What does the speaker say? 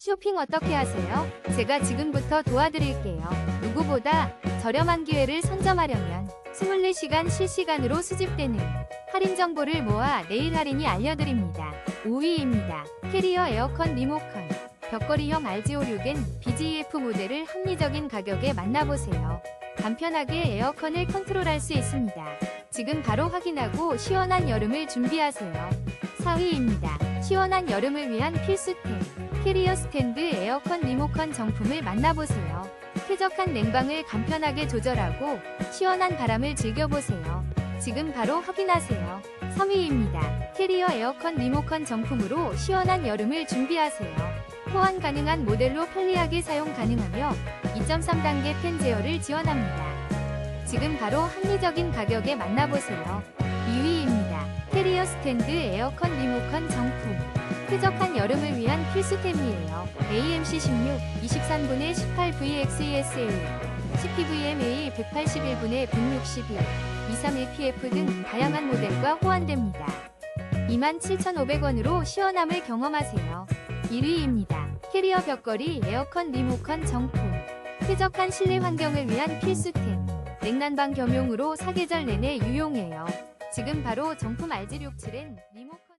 쇼핑 어떻게 하세요? 제가 지금부터 도와드릴게요. 누구보다 저렴한 기회를 선점하려면 24시간 실시간으로 수집되는 할인 정보를 모아 내일 할인이 알려드립니다. 5위입니다. 캐리어 에어컨 리모컨. 벽걸이형 RG56엔 BGF 모델을 합리적인 가격에 만나보세요. 간편하게 에어컨을 컨트롤할 수 있습니다. 지금 바로 확인하고 시원한 여름을 준비하세요. 4위입니다. 시원한 여름을 위한 필수템. 캐리어 스탠드 에어컨 리모컨 정품을 만나보세요. 쾌적한 냉방을 간편하게 조절하고 시원한 바람을 즐겨보세요. 지금 바로 확인하세요. 3위입니다. 캐리어 에어컨 리모컨 정품으로 시원한 여름을 준비하세요. 호환 가능한 모델로 편리하게 사용 가능하며 2.3단계 팬 제어를 지원합니다. 지금 바로 합리적인 가격에 만나보세요. 2위입니다. 캐리어 스탠드 에어컨 리모컨 정품. 쾌적한 여름을 위한 필수템이에요. AMC 16, 23분의 18VXESL, CPVMA 181분의 162, 231PF 등 다양한 모델과 호환됩니다. 27,500원으로 시원함을 경험하세요. 1위입니다. 캐리어 벽걸이 에어컨 리모컨 정품. 쾌적한 실내 환경을 위한 필수템. 냉난방 겸용으로 사계절 내내 유용해요. 지금 바로 정품 RG67엔 리모컨